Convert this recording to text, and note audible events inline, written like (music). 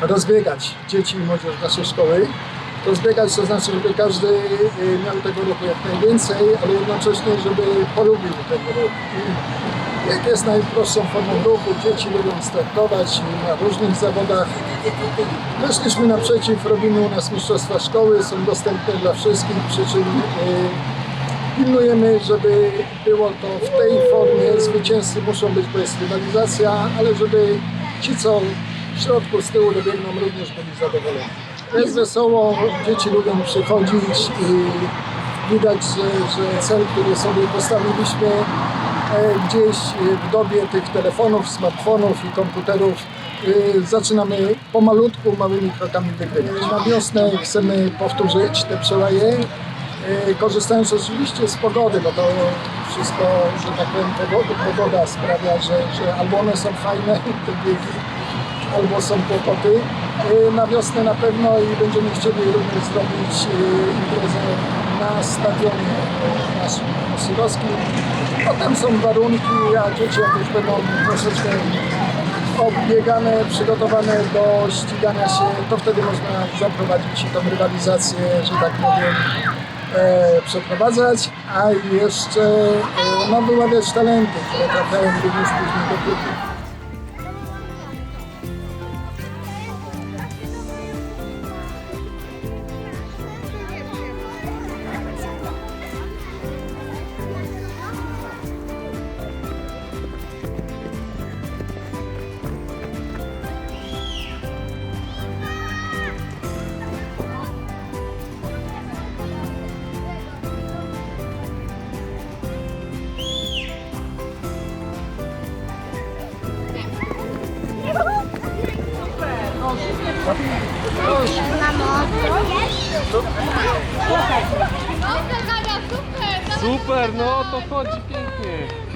rozbiegać dzieci i młodzież naszej szkoły. Rozbiegać to znaczy, żeby każdy y, miał tego ruchu jak najwięcej, ale jednocześnie, żeby polubił tego ruchu. Jak jest najprostszą formą ruchu, dzieci lubią startować na różnych zawodach. Weszliśmy naprzeciw, robimy u nas mistrzostwa szkoły, są dostępne dla wszystkich, przy czym y, pilnujemy, żeby było to w tej formie. Zwycięzcy muszą być, bo jest rywalizacja, ale żeby ci, co w środku, z tyłu dobiegną, również byli zadowoleni. Jest wesoło, dzieci lubią przychodzić i widać, że, że cel, który sobie postawiliśmy e, gdzieś w dobie tych telefonów, smartfonów i komputerów e, zaczynamy pomalutku, małymi krokami wygrywać. Na wiosnę chcemy powtórzyć te przełaje, korzystając oczywiście z pogody, bo to wszystko, że tak powiem, pogoda, sprawia, że, że albo one są fajne, (laughs) te biegi, albo są kłopoty. Y, Na wiosnę na pewno i będziemy chcieli również zrobić y, imprezę na stadionie naszym osirowskim. No tam są warunki, a dzieci jak już będą troszeczkę obbiegane, przygotowane do ścigania się, to wtedy można zaprowadzić tą rywalizację, że tak powiem, e, przeprowadzać, a jeszcze e, no, wyławiać talenty, które trafiają również później do klubu. Super, no to chodzi pięknie.